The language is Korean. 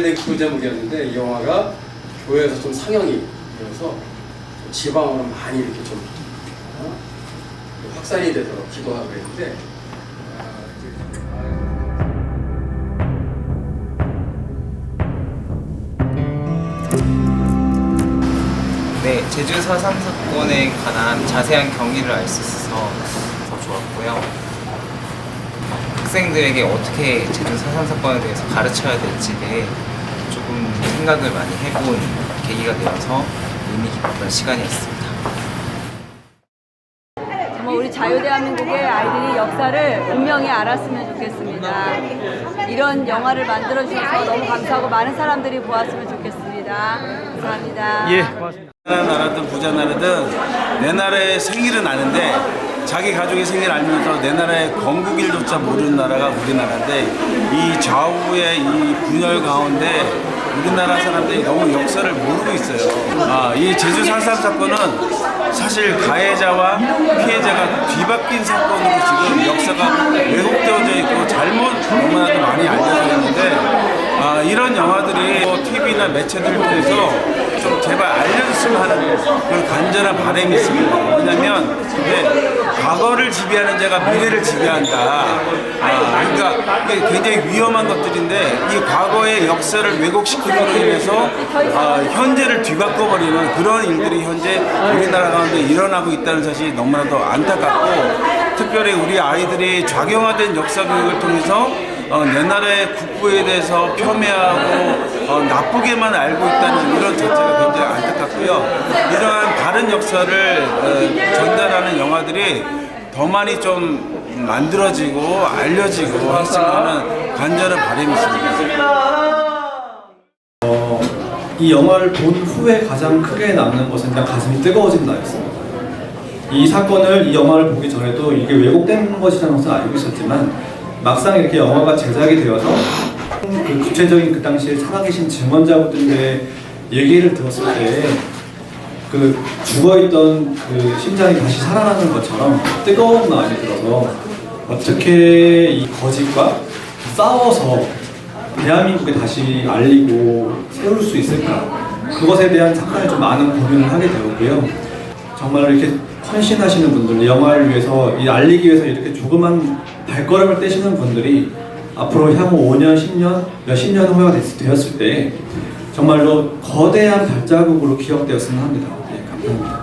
부제목이었는데 이 영화가 교회에서 좀 상영이 되어서 좀 지방으로 많이 이렇게 좀 어? 확산이 되도록 기도하고 있는데 아, 네, 제주 4.3 사건에 관한 자세한 경위를 알 수 있어서 더 좋았고요. 학생들에게 어떻게 제주 4.3 사건에 대해서 가르쳐야 될지에 조금 생각을 많이 해본 계기가 되어서 의미 깊었던 시간이었습니다. 정말 우리 자유대한민국의 아이들이 역사를 분명히 알았으면 좋겠습니다. 이런 영화를 만들어 주셔서 너무 감사하고 많은 사람들이 보았으면 좋겠습니다. 감사합니다. 예, 고맙습니다. 나라든 부자 나라든 내 나라의 생일은 아는데 자기 가족의 생일 알면서 내 나라의 건국일조차 모르는 나라가 우리나라인데 이 좌우의 이 분열 가운데 우리나라 사람들이 너무 역사를 모르고 있어요. 아, 이 제주 4.3 사건은 사실 가해자와 피해자가 뒤바뀐 사건으로 지금 역사가 왜곡되어져 있고 잘못 너무나도 많이 알려져 있는데 아, 이런 영화들이 뭐 TV나 매체들 통해서 좀 제발 알려줬으면 하는 그런 간절한 바람이 있습니다. 왜냐면 이게 과거를 지배하는 자가 미래를 지배한다. 아, 그러니까 이게 굉장히 위험한 것들인데 이 과거의 역사를 왜곡시킴으로 인해서 아, 현재를 뒤바꿔버리는 그런 일들이 현재 우리나라 가운데 일어나고 있다는 사실이 너무나도 안타깝고 특별히 우리 아이들이 좌경화된 역사 교육을 통해서 어, 내 나라의 국부에 대해서 폄훼하고 어, 나쁘게만 알고 있다는 이런 자체가 굉장히 안타깝고요. 이러한 바른 역사를 어, 전달하는 영화들이 더 많이 좀 만들어지고 알려지고 했으면 하는 간절한 바람이 있습니다. 이 영화를 본 후에 가장 크게 남는 것은 그냥 가슴이 뜨거워진다였습니다. 이 사건을 이 영화를 보기 전에도 이게 왜곡된 것이라는 것을 알고 있었지만 막상 이렇게 영화가 제작이 되어서 그 구체적인 그 당시에 살아계신 증언자분들의 얘기를 들었을 때 그 죽어있던 그 심장이 다시 살아나는 것처럼 뜨거운 마음이 들어서 어떻게 이 거짓과 싸워서 대한민국에 다시 알리고 세울 수 있을까? 그것에 대한 상당히 좀 많은 고민을 하게 되었고요. 정말 이렇게 헌신하시는 분들 영화를 위해서 이 알리기 위해서 이렇게 조그만 발걸음을 떼시는 분들이 앞으로 향후 5년, 10년, 몇십 년 후가 됐, 되었을 때 정말로 거대한 발자국으로 기억되었으면 합니다. 예, 감사합니다.